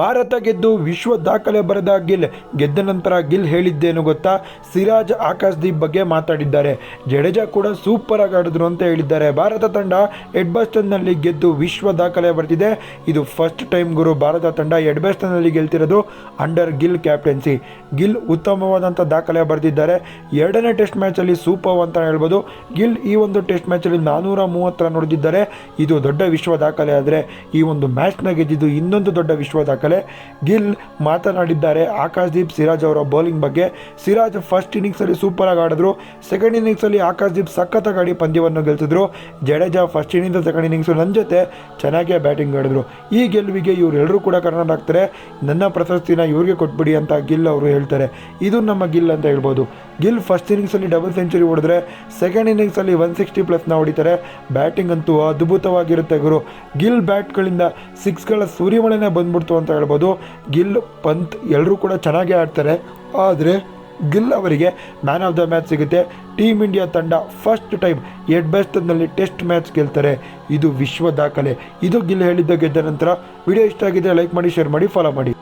ಭಾರತ ಗೆದ್ದು ವಿಶ್ವ ದಾಖಲೆ ಬರೆದ ಗಿಲ್ ಗೆದ್ದ ನಂತರ ಗಿಲ್ ಹೇಳಿದ್ದೇನು ಗೊತ್ತಾ? ಸಿರಾಜ್ ಆಕಾಶ್ದೀಪ್ ಬಗ್ಗೆ ಮಾತಾಡಿದ್ದಾರೆ. ಜಡೇಜಾ ಕೂಡ ಸೂಪರ್ ಆಗಿ ಆಡಿದ್ರು ಅಂತ ಹೇಳಿದ್ದಾರೆ. ಭಾರತ ತಂಡ ಎಡ್ಬಸ್ಟನ್ನಲ್ಲಿ ಗೆದ್ದು ವಿಶ್ವ ದಾಖಲೆ ಬರೆದಿದೆ. ಇದು ಫಸ್ಟ್ ಟೈಮ್ ಗುರು. ಭಾರತ ತಂಡ ಎಡ್ಬಸ್ಟನ್ನಲ್ಲಿ ಗೆಲ್ತಿರೋದು ಅಂಡರ್ ಗಿಲ್ ಕ್ಯಾಪ್ಟನ್ಸಿ. ಗಿಲ್ ಉತ್ತಮವಾದಂಥ ದಾಖಲೆ ಬರೆದಿದ್ದಾರೆ. ಎರಡನೇ ಟೆಸ್ಟ್ ಮ್ಯಾಚಲ್ಲಿ ಸೂಪರ್ ಅಂತ ಹೇಳ್ಬೋದು. ಗಿಲ್ ಈ ಒಂದು ಟೆಸ್ಟ್ ಮ್ಯಾಚಲ್ಲಿ ನಾನ್ನೂರ ಮೂವತ್ತರ ರನ್ ಹೊಡೆದಿದ್ದಾರೆ ಇದು ದೊಡ್ಡ ವಿಶ್ವ ದಾಖಲೆ ಆದರೆ ಈ ಒಂದು ಮ್ಯಾಚ್ನ ಗೆದ್ದಿದ್ದು ಇನ್ನೊಂದು ದೊಡ್ಡ ವಿಶ್ವ ದಾಖಲೆ. ಗಿಲ್ ಮಾತನಾಡಿದ್ದಾರೆ. ಆಕಾಶ್ದೀಪ್ ಸಿರಾಜ್ ಅವರ ಬೌಲಿಂಗ್ ಬಗ್ಗೆ. ಸಿರಾಜ್ ಫಸ್ಟ್ ಇನ್ನಿಂಗ್ಸಲ್ಲಿ ಸೂಪರ್ ಆಗಿ ಆಡಿದ್ರು. ಸೆಕೆಂಡ್ ಇನ್ನಿಂಗ್ಸಲ್ಲಿ ಆಕಾಶ್ದೀಪ್ ಸಖತ್ತಾಗಿ ಪಂದ್ಯವನ್ನು ಗೆಲ್ತಿದ್ರು Jadeja first innings, second innings ನನ್ನ ಜೊತೆ ಚೆನ್ನಾಗಿ ಬ್ಯಾಟಿಂಗ್ ಆಡಿದ್ರು. ಈ ಗೆಲುವಿಗೆ ಇವರೆಲ್ಲರೂ ಕೂಡ ಕರ್ನಾಟಕ ಆಗ್ತಾರೆ. ನನ್ನ ಪ್ರಶಸ್ತಿನ ಇವ್ರಿಗೆ ಕೊಟ್ಬಿಡಿ ಅಂತ ಗಿಲ್ ಅವರು ಹೇಳ್ತಾರೆ. ಇದು ನಮ್ಮ ಗಿಲ್ ಅಂತ ಹೇಳ್ಬೋದು. ಗಿಲ್ ಫಸ್ಟ್ ಇನ್ನಿಂಗ್ಸಲ್ಲಿ ಡಬಲ್ ಸೆಂಚುರಿ ಹೊಡೆದ್ರೆ ಸೆಕೆಂಡ್ ಇನ್ನಿಂಗ್ಸಲ್ಲಿ ಒನ್ ಸಿಕ್ಸ್ಟಿ ಪ್ಲಸ್ನ ಹೊಡಿತಾರೆ. ಬ್ಯಾಟಿಂಗ್ ಅಂತೂ ಅದ್ಭುತವಾಗಿರುತ್ತೆ ಗುರು. ಗಿಲ್ ಬ್ಯಾಟ್ಗಳಿಂದ ಸಿಕ್ಸ್ಗಳ ಸೂರ್ಯಮಳೆನೇ ಬಂದ್ಬಿಡ್ತು ಅಂತ ಹೇಳ್ಬೋದು. ಗಿಲ್, ಪಂತ್ ಎಲ್ಲರೂ ಕೂಡ ಚೆನ್ನಾಗೇ ಆಡ್ತಾರೆ. ಆದರೆ ಗಿಲ್ ಅವರಿಗೆ ಮ್ಯಾನ್ ಆಫ್ ದ ಮ್ಯಾಚ್ ಸಿಗುತ್ತೆ. ಟೀಮ್ ಇಂಡಿಯಾ ತಂಡ ಫಸ್ಟ್ ಟೈಮ್ ಎಡ್ ಬೆಸ್ಟ್ನಲ್ಲಿ ಟೆಸ್ಟ್ ಮ್ಯಾಚ್ ಗೆಲ್ತಾರೆ. ಇದು ವಿಶ್ವ ದಾಖಲೆ. ಇದು ಗಿಲ್ ಹೇಳಿದ್ದ ಗೆದ್ದ ನಂತರ. ವಿಡಿಯೋ ಇಷ್ಟ ಆಗಿದೆ ಲೈಕ್ ಮಾಡಿ ಶೇರ್ ಮಾಡಿ ಫಾಲೋ ಮಾಡಿ.